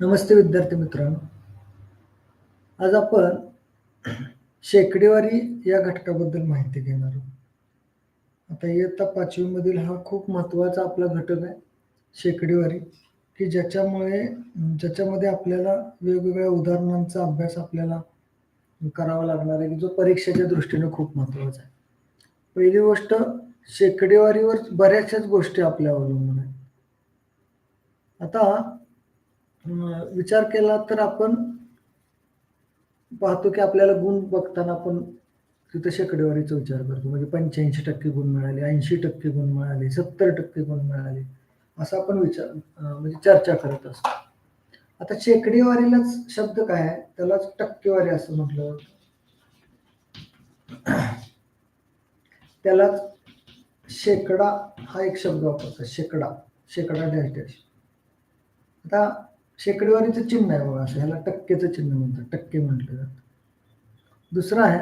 नमस्ते विद्यार्थी मित्रांनो. आज आपण शेकडेवारी या घटकाबद्दल माहिती घेणार आहोत. आता इयत्ता पाचवीमधील हा खूप महत्त्वाचा आपला घटक आहे शेकडेवारी. की ज्याच्यामुळे ज्याच्यामध्ये आपल्याला वेगवेगळ्या उदाहरणांचा अभ्यास आपल्याला करावा लागणार आहे की जो परीक्षेच्या दृष्टीने खूप महत्त्वाचा आहे. पहिली गोष्ट शेकडेवारीवर बऱ्याचशाच गोष्टी आपल्या अवलंबून आहेत. आता विचार केला तर आपण पाहतो की आपल्याला गुण बघताना आपण तिथं शेकडेवारीचा विचार करतो. म्हणजे पंच्याऐंशी टक्के गुण मिळाले ऐंशी टक्के गुण मिळाले सत्तर टक्के गुण मिळाले असा आपण विचार म्हणजे चर्चा करत असतो. आता शेकडेवारीलाच शब्द काय आहे? त्यालाच टक्केवारी असं म्हटलं. जातं त्यालाच शेकडा हा एक शब्द वापरतो शेकडा शेकडा डॅश डॅश. आता शेकडेवारीचं चिन्ह आहे बघा असं ह्याला टक्केचं चिन्ह म्हणतात टक्के म्हटलं जातं. दुसरं आहे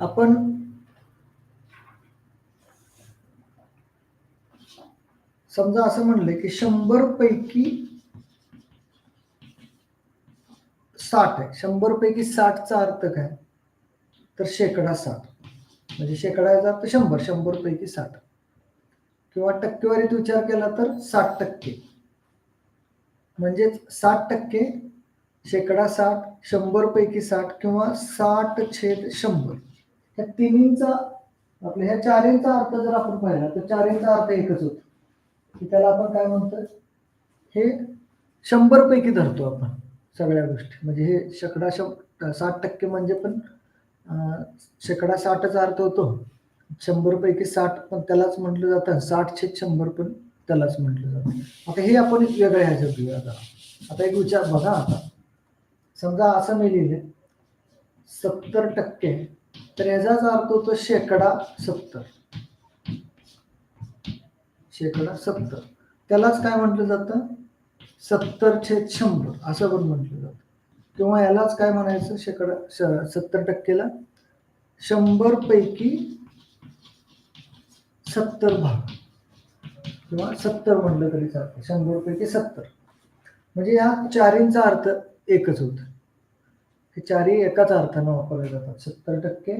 आपण समजा असं म्हणलं की शंभर पैकी साठ आहे. शंभर पैकी साठचा अर्थ काय? तर शेकडा साठ. म्हणजे शेकडा अर्थ शंभर शंभर पैकी साठ. किंवा टक्केवारीत विचार केला तर साठ टक्के. म्हणजेच साठ टक्के शेकडा साठ शंभर पैकी साठ किंवा साठ छेद शंभर. ह्या तिन्हींचा आपल्या ह्या चारींचा अर्थ जर आपण पाहिला तर चारींचा अर्थ एकच होतो. की त्याला आपण काय म्हणतो हे शंभर पैकी धरतो आपण सगळ्या गोष्टी. म्हणजे हे शेकडा शं साठ टक्के म्हणजे पण शेकडा साठचा अर्थ होतो. शंभर पैकी साठ पण त्यालाच म्हटलं जातं साठ छेद शंभर पण त्यालाच म्हटलं जातं. आता हे आपण एक वेगळ्या ह्याच्यात घेऊया आता. आता एक विचार बघा आता. समजा असं मी लिहिले सत्तर टक्के. तर याचाच अर्थ होतो शेकडा सत्तर. शेकडा सत्तर. त्यालाच काय म्हटलं जातं? सत्तर छेद शंभर. असं पण म्हटलं जातं. किंवा यालाच काय म्हणायचं? शेकडा श- सत्तर टक्केला. शंभर पैकी सत्तर भाग. किंवा सत्तर म्हटलं तरी चालतं शंभर पैकी सत्तर. म्हणजे या चारींचा अर्थ एकच होतं. हे चारही एकाच अर्थानं वापरले जातात. सत्तर टक्के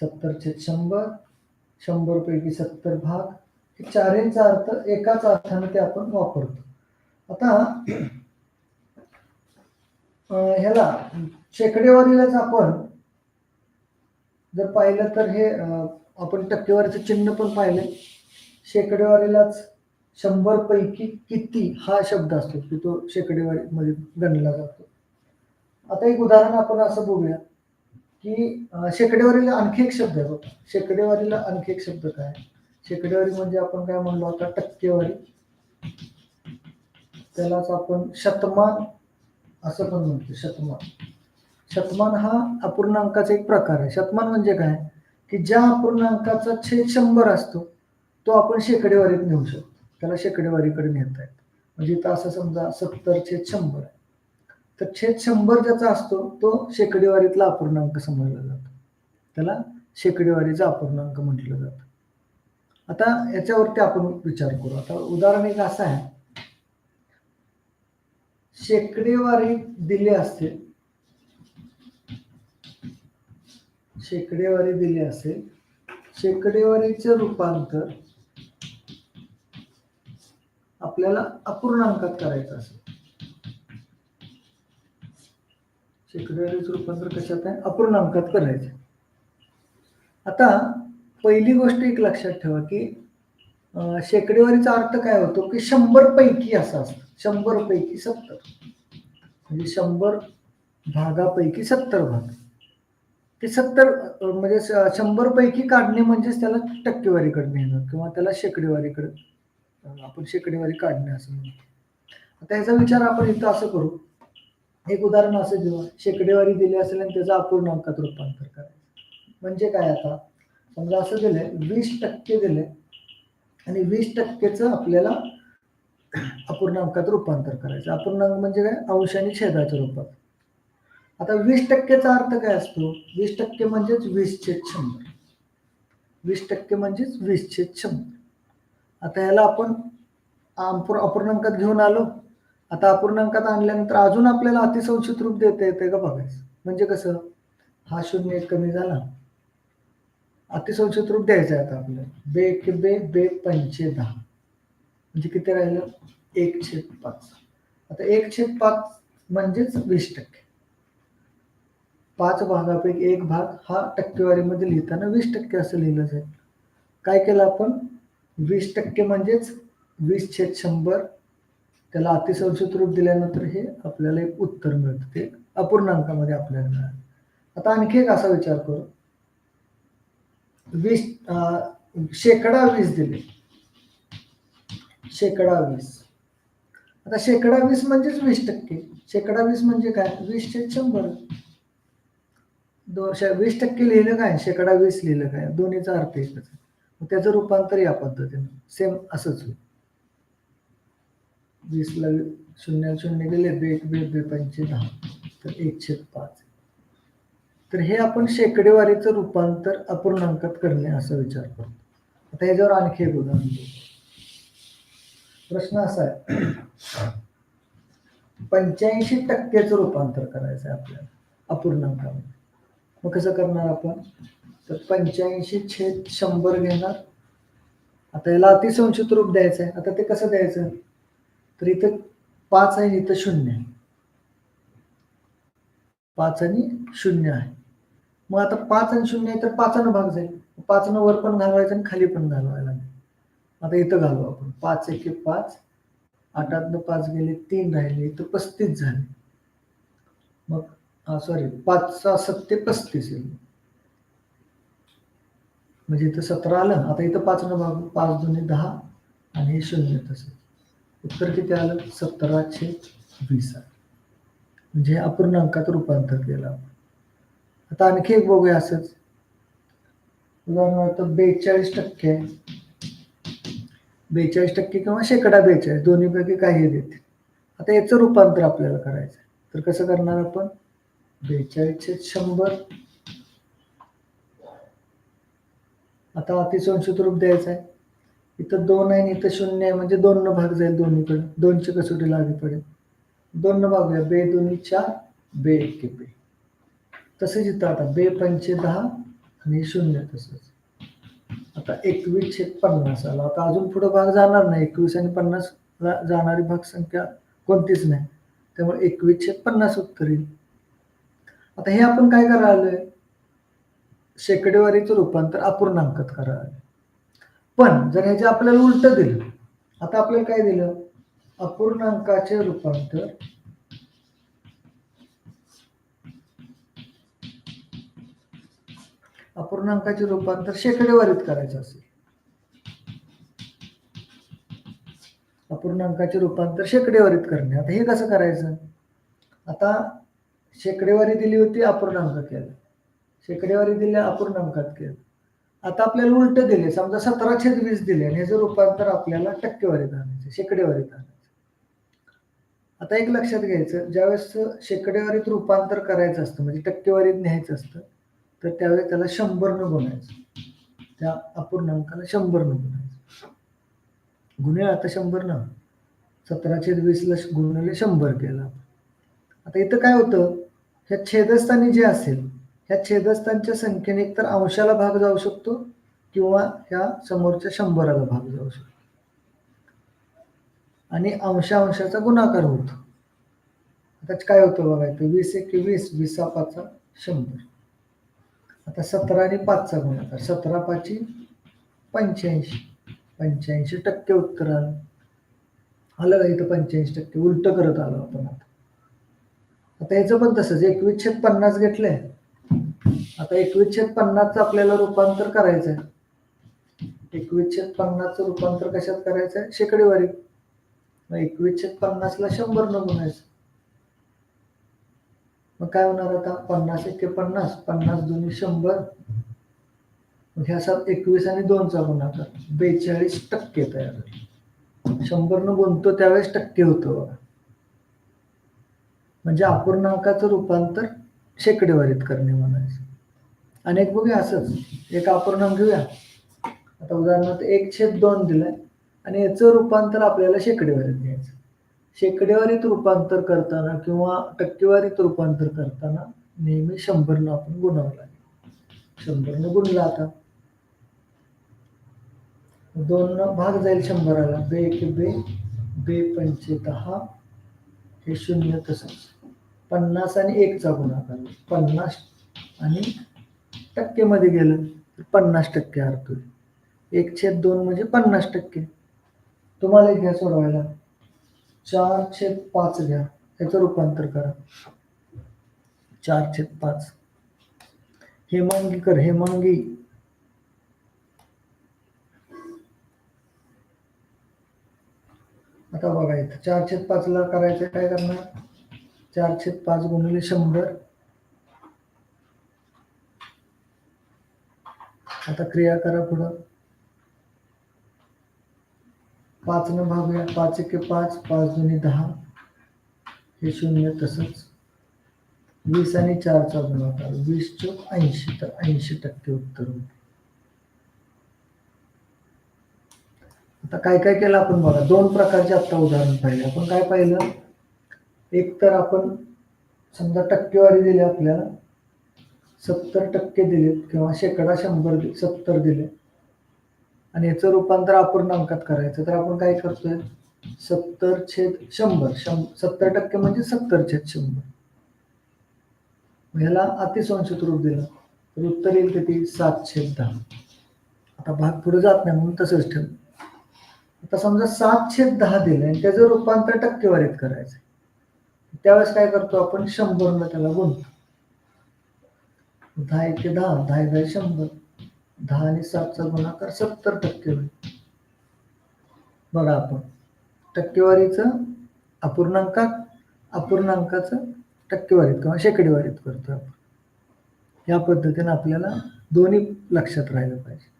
सत्तर छेद शंभर शंभर पैकी सत्तर भाग हे चारींचा अर्थ एकाच अर्थानं ते आपण वापरतो. आता ह्याला शेकडेवारीलाच आपण जर पाहिलं तर हे आपण टक्केवारीचं चिन्ह पण पाहिलं शेकडेवारीलाच शंभर पैकी किती हा शब्द असतो की तो शेकडेवारीमध्ये गणला जातो? आता एक उदाहरण आपण असं बघूया की शेकडेवारीला आणखी एक शब्द आहे बघा. शेकडेवारीला आणखी एक शब्द काय? आहे? शेकडेवारी म्हणजे आपण काय म्हणलो आता? टक्केवारी. त्यालाच आपण शतमान असं पण म्हणतो शतमान. शतमान हा अपूर्णांकाचा एक प्रकार आहे. शतमान म्हणजे काय? की ज्या अपूर्णांकाचा छेद शंभर असतो तो आपण शेकडेवारीत नेऊ शकतो. त्याला शेकडेवारीकडे नेता येत. म्हणजे इथं असं समजा सत्तर छेद शंभर आहे. तर छेद शंभर ज्याचा असतो तो शेकडेवारीतला अपूर्णांक समजला जातो. त्याला शेकडेवारीचा अपूर्णांक म्हटलं जातं. आता याच्यावरती आपण विचार करू. आता उदाहरण एक असं आहे. शेकडेवारी दिली असते शेकडेवारी दिली असेल शेकडेवारीचे रूपांतर आपल्याला अपूर्णांकात करायचं असेल. शेकडेवारीचं रूपांतर कशात आहे? अपूर्णांकात करायचं. आता पहिली गोष्ट एक लक्षात ठेवा की शेकडेवारीचा अर्थ काय होतो की शंभर पैकी असं असतं. शंभर पैकी सत्तर. म्हणजे शंभर भागापैकी सत्तर भाग. ते सत्तर म्हणजे शंभर पैकी काढणे म्हणजेच त्याला टक्केवारीकडे नेणं किंवा त्याला शेकडेवारीकडे आपण शेकडेवारी काढणे असं म्हणतो आता याचा विचार आपण इथं असं करू. एक उदाहरण असं देऊ. शेकडेवारी दिली असेल आणि त्याचा अपूर्णांकात रूपांतर करायचं. म्हणजे काय आता? समजा असं दिलंय वीस टक्के दिले आणि वीस टक्केचं आपल्याला अपूर्णांकात रूपांतर करायचं. अपूर्णांक म्हणजे काय? अंश आणि छेदाच्या रूपात आता वीस टक्केचा अर्थ काय असतो? वीस टक्के म्हणजेच वीस छेद शंभर. वीस टक्के म्हणजेच वीस छेद शंभर. आता याला आपण अपूर्णांकात घेऊन आलो. आता अपूर्णांकात आणल्यानंतर अजून आपल्याला अतिसंचित रूप देता येते का बघायचं. म्हणजे कसं? हा शून्य एक कमी झाला. अतिसंचित रूप द्यायचं आहे आता आपल्याला. बे एक बे बे पंचे दहा. म्हणजे किती राहिलं? एक छेद पाच. आता एक छेद पाच म्हणजेच वीस टक्के. पाच भागापैकी एक भाग हा टक्केवारीमध्ये लिहिताना वीस टक्के असं लिहिलं जाईल काय केलं आपण? वीस टक्के म्हणजेच वीस छेद शंभर त्याला अतिसंचित रूप दिल्यानंतर हे आपल्याला एक उत्तर मिळतं. ते अपूर्णांकामध्ये आपल्याला मिळालं. आता आणखी एक असा विचार करू. वीस शेकडा वीस दिले. शेकडा वीस. आता शेकडा वीस म्हणजेच वीस टक्के. शेकडा वीस म्हणजे काय? वीस छेद शंभर. दोनशे वीस टक्के लिहिलं काय? शेकडा वीस लिहिलं काय? दोन्हीचा अर्थ एकच आहे. त्याचं रूपांतर या पद्धतीनं. सेम असंच होईल. वीसला शून्य शून्य गेले बे एक बे बे पंचे दहा. तर एकशे पाच. तर हे आपण शेकडेवारीचं रूपांतर अपूर्णांकात करणे असा विचार करतो. आता याच्यावर आणखी एक उदाहरण प्रश्न असा आहे. पंच्याऐंशी टक्क्याचं रूपांतर करायचं आहे आपल्याला अपूर्णांकामध्ये. मग कसं करणार आपण? तर पंच्याऐंशी छेद शंभर घेणार. आता याला अतिसंचित रूप द्यायचं आहे. आता ते कसं द्यायचं? तर इथं पाच आहे इथं शून्य आहे. पाच आणि शून्य आहे. मग आता पाच आणि शून्य आहे तर पाचानं भाग जाईल. पाचनं वर पण घालवायचं आणि खाली पण घालवायला आता इथं घालू आपण. पाच एके पाच. आठातनं पाच गेले तीन राहिले. इथं पस्तीस झाले. मग सॉरी पाच सहा सत्ते पस्तीस येईल म्हणजे इथं सतरा आलं आता इथं पाच न भाग पाच दोन्ही दहा आणि हे शून्य तसं. उत्तर किती आलं? सतराशे वीस आलं. म्हणजे हे अपूर्णांकात रूपांतर केलं आपण. आता आणखी एक बघूया असंच. उदाहरणार्थ बेचाळीस टक्के. आहे. बेचाळीस टक्के किंवा शेकडा बेचाळीस दोन्हीपैकी काही देते आता याचं रूपांतर आपल्याला करायचं आहे तर कसं करणार आपण? बेचाळीसशे शंभर आता अतिसंशित रूप द्यायचं आहे. इथं दोन आहे आणि इथं शून्य आहे म्हणजे दोन न भाग जाईल दोन्हीकडे. दोनची कसोटी लागली पडेल. दोन न भागूया बे दोन्ही चार बे एके बे. तसेच इथं आता बे पंचे दहा आणि शून्य तसंच. आता एकवीस छेद पन्नास आला. आता अजून पुढे भाग जाणार नाही. एकवीस आणि पन्नास जाणारी भाग संख्या कोणतीच नाही. त्यामुळे एकवीस छेद पन्नास उत्तर येईल. आता हे आपण काय करायला आलोय शेकडेवारीचं रूपांतर अपूर्णांकात करावे पण जर ह्याचे आपल्याला उलट दिलं आता आपल्याला काय दिलं? अपूर्णांकाचे रूपांतर अपूर्णांकाचे रूपांतर शेकडेवारीत करायचं असेल. अपूर्णांकाचे रूपांतर शेकडेवारीत करणे. आता हे कसं करायचं? आता शेकडेवारी दिली होती अपूर्णांक केलं. शेकडेवारी दिल्या अपूर्णांकात केलं. आता आपल्याला उलट दिले समजा सतरा छेद वीस दिले आणि ह्याचं रूपांतर आपल्याला टक्केवारीत आणायचं शेकडेवारीत आणायचं. आता एक लक्षात घ्यायचं ज्यावेळेस शेकडेवारीत रूपांतर करायचं असतं म्हणजे टक्केवारीत न्यायचं असतं तर त्यावेळेस त्याला शंभरनं गुणायचं. त्या अपूर्णांकाला शंभरनं गुणायचं. गुन्हे आता शंभरनं. सतरा छेद वीसला गुणले शंभर केला आता इथं काय होतं? ह्या छेदस्थानी जे असेल ह्या छेदस्थानच्या संख्येने एकतर अंशाला भाग जाऊ शकतो किंवा ह्या समोरच्या शंभराला भाग जाऊ शकतो. आणि अंशा अंशाचा गुणाकार होतो. आता काय होतं बघायचं वीस एक वीस वीसा पाचा शंभर. आता सतरा आणि पाचचा गुणाकार सतरा पाची पंच्याऐंशी. पंच्याऐंशी टक्के उत्तर आलं. आलं का इथं पंच्याऐंशी टक्के? उलट करत आलो आपण आता. आता याचं पण तसंच एकवीसशे पन्नास घेतलंय. आता एकवीसशे पन्नास पन्नासचं आपल्याला रूपांतर करायचं आहे एकवीसशे छेद पन्नासचं रूपांतर कशात करायचं आहे शेकडेवारी मग एकवीसशे पन्नासला शंभर न गुणायचं मग काय होणार आता? पन्नास एके पन्नास पन्नास दोन्ही शंभर. मग ह्या सात एकवीस आणि दोनचा गुणाकार. बेचाळीस टक्के तयार शंभर शंभरनं गुणतो त्यावेळेस टक्के होतो बघा. म्हणजे अपूर्णांकाचं रूपांतर शेकडेवारीत करणे म्हणायचं. आणि एक बघूया असंच. एक अपूर्णांक घेऊया. आता उदाहरणार्थ एक छेद दोन दिलाय. आणि याचं रूपांतर आपल्याला शेकडेवारीत घ्यायचं. शेकडेवारीत रूपांतर करताना किंवा टक्केवारीत रूपांतर करताना नेहमी शंभरनं आपण गुणावं लागेल. शंभरनं गुणला आता. दोन भाग जाईल शंभराला. बे एक बे बे पंचे दहा हे शून्य तसंच. पन्नास आणि एकचा गुणाकार. पन्नास आणि टक्केमध्ये गेलं तर पन्नास टक्के हरतोय एक छेद दोन म्हणजे पन्नास टक्के. तुम्हाला एक घ्या सोडवायला. चार छेद पाच घ्या. याचं रूपांतर करा. चार छेद पाच. हेमांगी कर हेमांगी. आता बघा इथं. चार छेद पाचला करायचं काय करणार? चार छेद पाच गुणिले शंभर. आता क्रिया करा पुढं. पाच न भागूया. पाच एके पाच पाच दोन्ही दहा. हे शून्य तसंच. वीस आणि चारचा गुणाकार. वीस चोक ऐंशी तर ऐंशी टक्के उत्तर आता काय काय केलं आपण बघा. दोन प्रकारचे आता उदाहरण पाहिले. आपण काय पाहिलं? एक तर आपण समजा टक्केवारी दिली आपल्याला. सत्तर टक्के दिलेत किंवा शेकडा शंभर सत्तर दिले आणि याचं रूपांतर अपूर्णांकात करायचं. तर आपण काय करतोय? सत्तर छेद शंभर. शं सत्तर टक्के म्हणजे सत्तर छेद शंभर. मग ह्याला अतिसंक्षित रूप दिलं. तर उत्तर येईल किती सात छेद दहा. आता भाग पुढे जात नाही म्हणून तसंच ठेव. आता समजा सात छेद दहा दिलं आणि त्याचं रूपांतर टक्केवारीत करायचं त्यावेळेस काय करतो आपण? शंभरनं त्याला गुणतो. दहा एक दहा दहा दहा शंभर. दहा आणि सातचा गुणाकार सत्तर टक्के होईल. बघा आपण. टक्केवारीचं अपूर्णांकात अपूर्णांकाचं टक्केवारीत किंवा शेकडेवारीत करतो आपण. या पद्धतीने आपल्याला दोन्ही लक्षात राहिलं पाहिजे.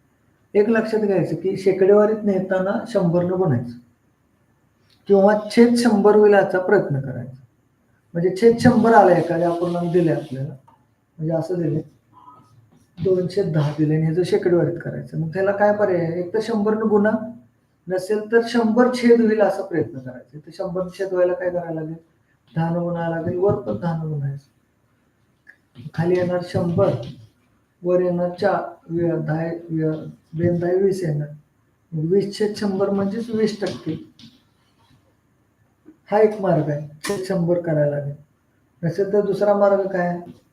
एक लक्षात घ्यायचं की शेकडेवारीत नेताना शंभरनं गुणायचं. किंवा छेद शंभर होईल याचा प्रयत्न करायचा. म्हणजे छेद शंभर आला एखाद्या अपूर्णांक दिले आपल्याला. म्हणजे असं दिले. दोनशे दहा दिले आणि ह्याचं शेकडेवारीत करायचं. मग त्याला काय पर्याय आहे? एक तर शंभरनं गुन्हा नसेल तर शंभर छेद होईल असा प्रयत्न करायचा. तर शंभर छेद व्हायला काय करायला लागेल? दहानं गुन्हा लागेल. वर पण दहानं गुन्हायचं खाली येणार शंभर. वर येणार चार. दहा बेन दहा वीस येणार. वीस छेद शंभर म्हणजेच वीस टक्के. हा एक मार्ग आहे. छेद शंभर करायला लागेल. नसेल तर दुसरा मार्ग काय? आहे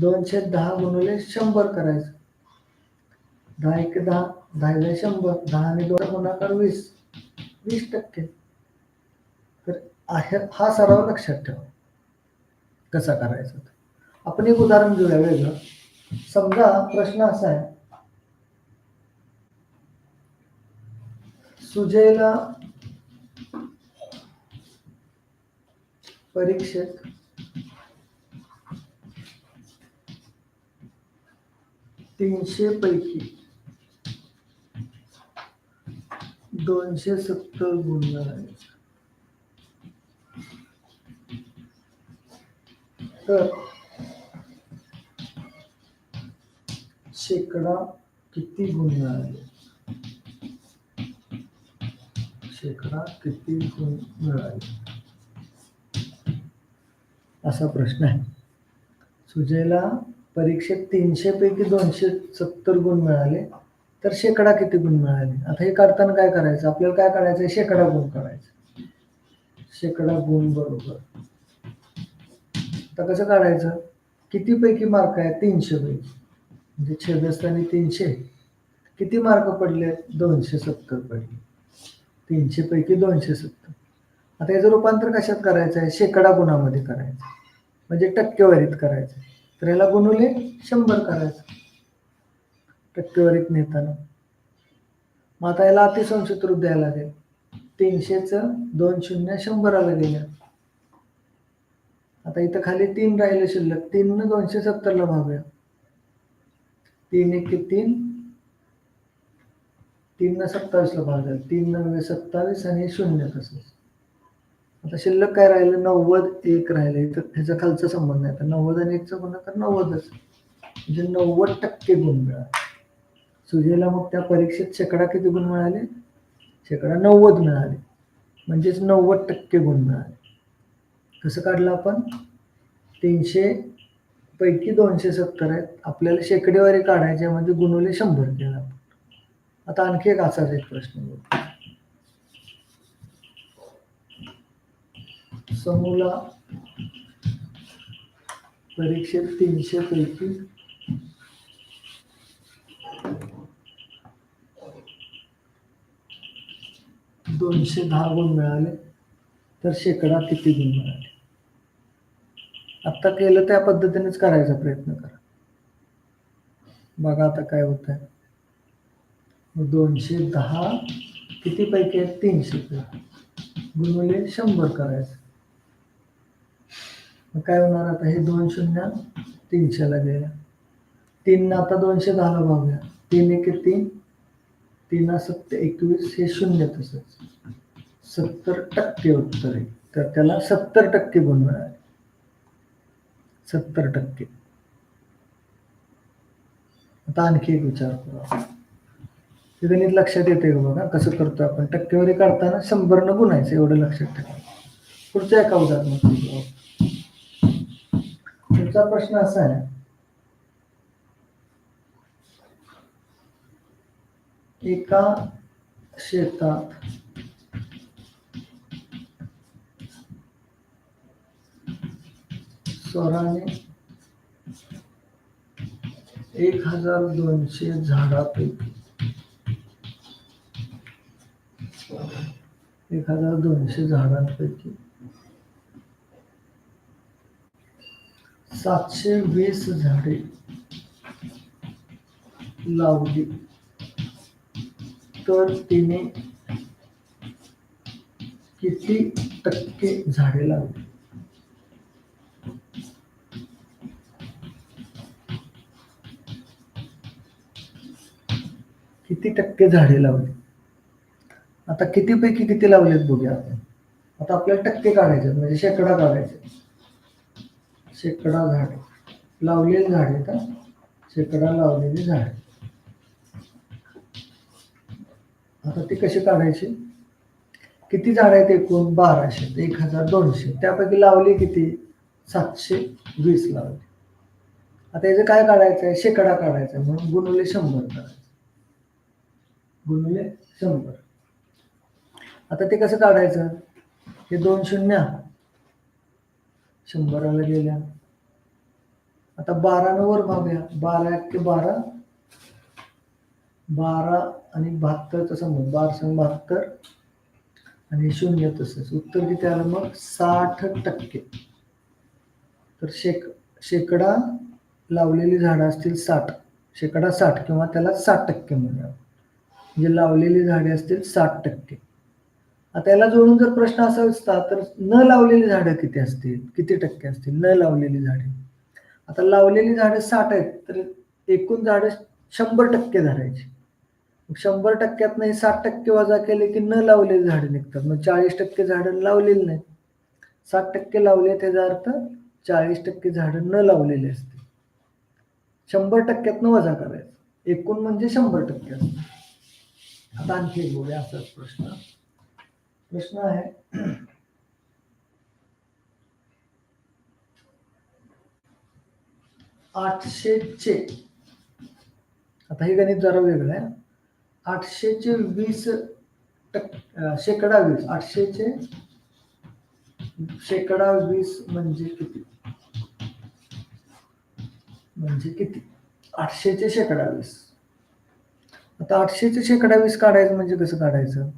दोनशे दहा गुणिले शंभर करायचं. दहा एक दहा दहा शंभर दहा आणि दोन गुणाकार वीस वीस टक्के. तर आहे हा सराव लक्षात ठेवा. कसा करायचा आपण एक उदाहरण घेऊया वेगळं. समजा प्रश्न असा आहे. सुजयला परीक्षेत तीनशे पैकी दोनशे सत्तर गुण मिळाले तर शेकडा किती गुण आहे शेकडा किती गुण मिळाले असा प्रश्न आहे. सुजयला परीक्षेत तीनशे पैकी दोनशे सत्तर गुण मिळाले तर शेकडा किती गुण मिळाले? आता हे करताना काय करायचं? आपल्याला काय करायचं? शेकडा गुण काढायचं शेकडा गुण बरोबर. आता कसं काढायचं? किती पैकी मार्क आहे तीनशे पैकी. म्हणजे छेदस्थानी तीनशे. किती मार्क पडले? दोनशे सत्तर पडले. तीनशे पैकी दोनशे सत्तर. आता याचं रूपांतर कशात करायचं आहे? शेकडा गुणामध्ये करायचं म्हणजे टक्केवारीत करायचं तर याला गुणुले शंभर करायचं. टक्केवारीत नेताना. मग आता याला अतिसंक्षित रूप द्यायला लागेल. तीनशेचं दोन शून्य शंभराला गेल्या. आता इथं खाली तीन राहिले शिल्लक. तीन न दोनशे सत्तरला भागूया. तीन एक तीन तीन. न सत्तावीसला भाग तीन नव्वे सत्तावीस आणि शून्य तसंच. आता शिल्लक काय राहिलं? नव्वद एक राहिलं. इथं ह्याचा खालचा संबंध नाही. तर नव्वद आणि एकचा गुणाकार नव्वदच. म्हणजे नव्वद टक्के गुण मिळाले. सुजयला मग त्या परीक्षेत शेकडा किती गुण मिळाले? शेकडा नव्वद मिळाले. म्हणजेच नव्वद टक्के गुण मिळाले. कसं काढलं आपण? तीनशे पैकी दोनशे सत्तर आहेत. आपल्याला शेकडेवारी काढायचे म्हणजे गुणवले शंभर केला आपण. आता आणखी एक असाच एक प्रश्न बघू समूला परीक्षेत तीनशे पैकी दोनशे दहा गुण मिळाले तर शेकडा किती गुण मिळाले? आत्ता केलं त्या पद्धतीनेच करायचा प्रयत्न करा. बघा आता काय होत आहे दोनशे दहा किती पैकी आहेत? तीनशे. पैकी गुणवले शंभर करायचं. मग काय होणार आता? हे दोन शून्य तीनशेला गेल्या तीन आता दोनशे दहाला भागूया. तीन एक तीन तीन सत्य एकवीस हे शून्य तसंच. सत्तर टक्के उत्तर आहे. तर त्याला सत्तर टक्के गुण मिळाले. सत्तर टक्के. आता आणखी एक विचार करू आपण. हे गणित लक्षात येते का बघा? कसं करतो आपण? टक्केवारी काढताना शंभर न गुणायचं एवढं लक्षात ठेवा. पुढच्या एका उदाहरणात पुढचा प्रश्न असा आहे. एका शेतात स्वराने एक हजार दोनशे झाडापैकी एक हजार दोनशे झाडांपैकी सातशे वीस झाडे लावली. तर तिने किती टक्के झाडे लावली? किती टक्के झाडे लावली? आता किती पैकी किती लावलेत बघूया आपण. आता आपल्याला टक्के काढायचे म्हणजे शेकडा काढायचे शेकडा झाडे. लावलेली झाडे का? शेकडा लावलेली झाडे. आता ती कशी काढायची? किती झाड आहेत एकूण? बाराशे एक हजार दोनशे. त्यापैकी लावली किती? सातशे वीस लावली. आता याचं काय काढायचं आहे शेकडा काढायचा आहे म्हणून गुणवले शंभर काढायचं. गुणले शंभर. आता ते कसं काढायचं? हे दोन शून्य. शंभराला गेल्या. आता बारानं वर भागूया बारा एक ते बारा. बारा आणि बहात्तरचा समज बारा संग बहात्तर आणि शून्य तसंच. उत्तर किती आलं मग? साठ टक्के. तर शेक शेकडा लावलेली झाडं असतील साठ. शेकडा साठ किंवा त्याला साठ टक्के म्हणूया. म्हणजे लावलेली झाडे असतील साठ टक्के. आता याला जोडून जर प्रश्न असा असता तर न लावलेली झाडं किती असतील? किती टक्के असतील? न लावलेली झाडे. आता लावलेली झाडं साठ आहेत तर एकूण झाडं शंभर टक्के धरायची. मग शंभर टक्क्यात नाही साठ टक्के वजा केले की न लावलेली झाडं निघतात. मग चाळीस टक्के झाडं लावलेली नाही साठ टक्के लावले त्याचा अर्थ चाळीस टक्के झाडं न लावलेली असते शंभर टक्क्यातनं वजा करायचं. एकूण म्हणजे शंभर टक्के असतं. आता आणखी बोलूया असाच प्रश्न. प्रश्न आहे. आठशेचे. आता हे गणित जरा वेगळं आहे. आठशेचे वीस टक्के शेकडा वीस. आठशेचे शेकडा वीस म्हणजे किती? म्हणजे किती? आठशेचे शेकडा वीस. आता आठशेचे शेकडा वीस काढायचं म्हणजे कसं काढायचं?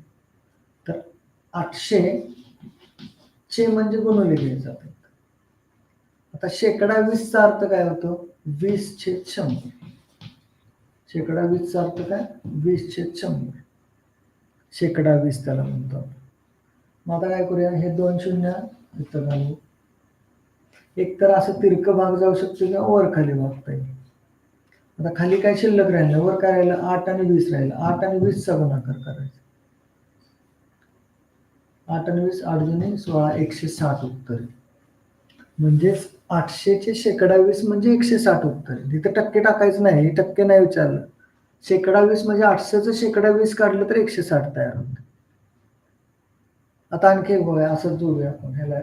आठशे चे म्हणजे गुणवले गेले जातात. आता शेकडा वीसचा अर्थ काय होतो? वीस छेद शंभर. शेकडा वीसचा अर्थ काय? वीस छेद शंभर. शेकडा वीस त्याला म्हणतो मग आता काय करूया? हे दोन शून्य इथं घालू. एक तर असं तिरक भाग जाऊ शकतो किंवा वर खाली भागता येईल. आता खाली काय शिल्लक राहिलं? वर काय राहिलं? आठ आणि वीस राहिलं. आठ आणि वीसचा गुणाकार करायचा. अठ्ठावीस आणि आठ जुने सोळा एकशे साठ उत्तर. म्हणजेच आठशेचे शेकडावीस म्हणजे एकशे साठ उत्तर. आहे. तिथं टक्के टाकायचं नाही हे टक्के नाही विचारलं. शेकडावीस म्हणजे आठशेचं शेकडावीस काढलं तर एकशे साठ तयार होतं. आता आणखी एक बघूया असं जोडूया आपण. ह्याला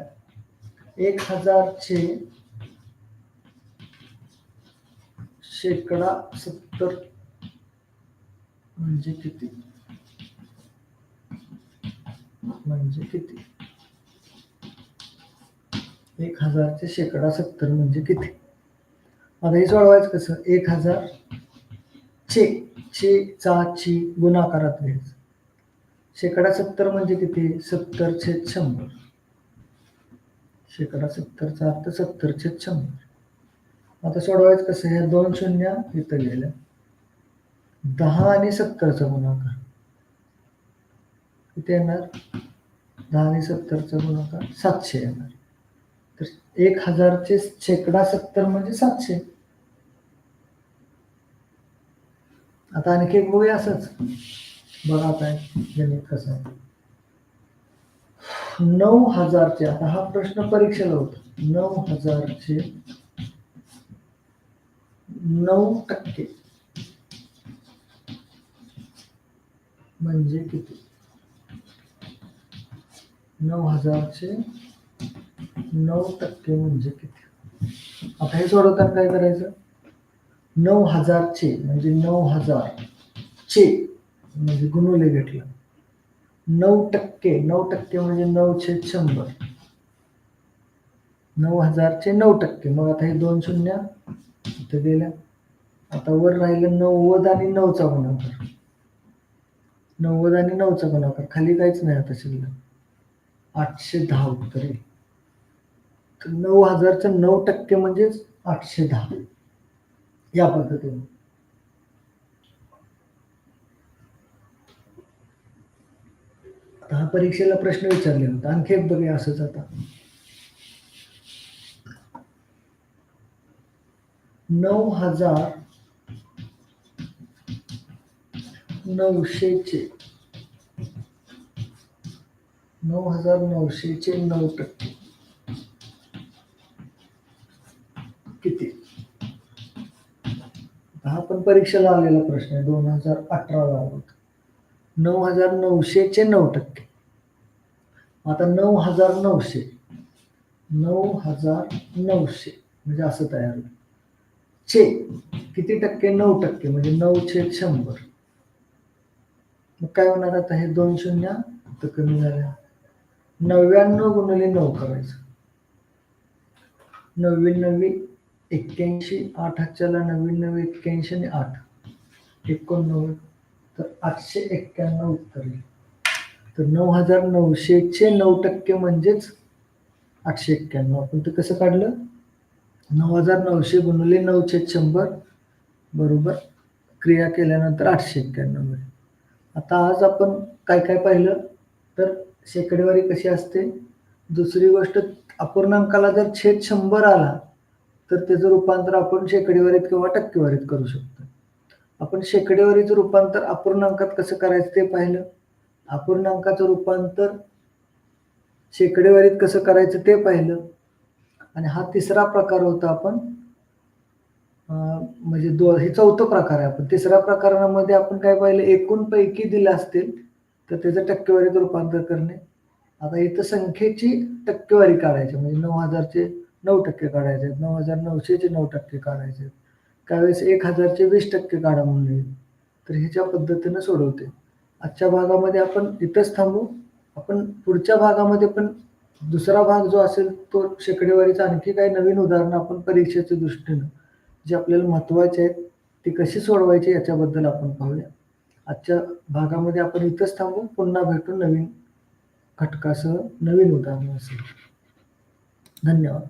एक हजारचे शेकडा सत्तर म्हणजे किती? म्हणजे किती? एक हजारचे शेकडा सत्तर म्हणजे किती? आता हे सोडवायचं कसं? एक हजार चे चे चा ची गुणाकारात घ्यायचं शेकडा सत्तर म्हणजे किती? सत्तर छेद शंभर. शेकडा सत्तरचा अर्थ सत्तर छेद शंभर. आता सोडवायचं कसं? ह्या दोन शून्य इथं गेलं दहा आणि सत्तरचा गुणाकार. किती येणार? दहा आणि सत्तरचा गुणाकार सातशे येणार. तर एक हजारचे शेकडा सत्तर म्हणजे सातशे. आता आणखी एक बघूया असंच. बघा आता गणित कसं आहे. नऊ हजारचे आता हा प्रश्न परीक्षेला होता. नऊ हजारचे नऊ टक्के. म्हणजे किती? नऊ हजारचे नऊ टक्के म्हणजे किती? आता हे सोडवताना काय करायचं? नऊ हजारचे म्हणजे नऊ हजार चे म्हणजे गुणवले घेतलं. नऊ टक्के नऊ टक्के म्हणजे नऊ छे शंभर. नऊ हजारचे नऊ टक्के. मग आता हे दोन शून्य इथं गेल्या आता वर राहिलं नव्वद आणि नऊचा गुणाकार. नव्वद आणि नऊचा गुणाकार. खाली काहीच नाही आता शिल्लक. आठशे दहा उत्तरे. नऊ हजारचं नऊ टक्के म्हणजेच आठशे दहा. या पद्धतीने. आता हा परीक्षेला प्रश्न विचारले होता. आणखी एक बघूया असंच आता. नऊ हजार नऊशेचे नऊ हजार नऊशेचे नऊ टक्के. किती? हा पण परीक्षेला आलेला प्रश्न आहे दोन हजार अठराला होता. नऊ हजार नऊशेचे नऊ टक्के. आता नऊ हजार नऊशे. नऊ हजार नऊशे. म्हणजे असं तयार होईल. चे. किती टक्के? नऊ टक्के. म्हणजे नऊ छेद शंभर. मग काय होणार आता? हे दोन शून्य तर कमी झाल्या. नव्याण्णव गुणिले नऊ करायचं. नव्याण्णवी एक्क्याऐंशी आठ हातच्याला नवी एक्क्याऐंशी आणि आठ. एकोणनव्वद तर आठशे एक्क्याण्णव उत्तर. येईल तर नऊ हजार नऊशेचे नऊ टक्के म्हणजेच आठशे एक्क्याण्णव. आपण ते कसं काढलं? नऊ हजार नऊशे गुणले नऊशे शंभर बरोबर क्रिया केल्यानंतर आठशे एक्क्याण्णव मिळेल. आता आज आपण काय काय पाहिलं? तर शेकडेवारी कशी असते? दुसरी गोष्ट अपूर्णांकाला जर छेद शंभर आला तर त्याचं रूपांतर आपण शेकडेवारीत किंवा टक्केवारीत करू शकतो. आपण शेकडेवारीचं रूपांतर अपूर्णांकात कसं करायचं ते पाहिलं. अपूर्णांकाचं रूपांतर शेकडेवारीत कसं करायचं ते पाहिलं. आणि हा तिसरा प्रकार होता आपण म्हणजे दो हे चौथं प्रकार आहे आपण. तिसऱ्या प्रकारामध्ये आपण काय पाहिलं एकूण पैकी असतील तर त्याचं टक्केवारीत रूपांतर करणे. आता इथं संख्येची टक्केवारी काढायची म्हणजे नऊ हजारचे नऊ टक्के काढायचे आहेत नऊ हजार नऊशेचे नऊ टक्के काढायचे आहेत. त्यावेळेस एक हजारचे वीस टक्के काढा म्हणून येईल. तर ह्याच्या पद्धतीनं सोडवते. आजच्या भागामध्ये आपण इथंच थांबू. आपण पुढच्या भागामध्ये पण दुसरा भाग जो असेल तो शेकडेवारीचा आणखी काही नवीन उदाहरणं आपण परीक्षेच्या दृष्टीनं जे आपल्याला महत्त्वाचे आहेत ती कशी सोडवायची याच्याबद्दल आपण पाहूया. आजच्या भागामध्ये आपण इथंच थांबू पुन्हा भेटू नवीन घटकासह नवीन उदाहरण असेल धन्यवाद.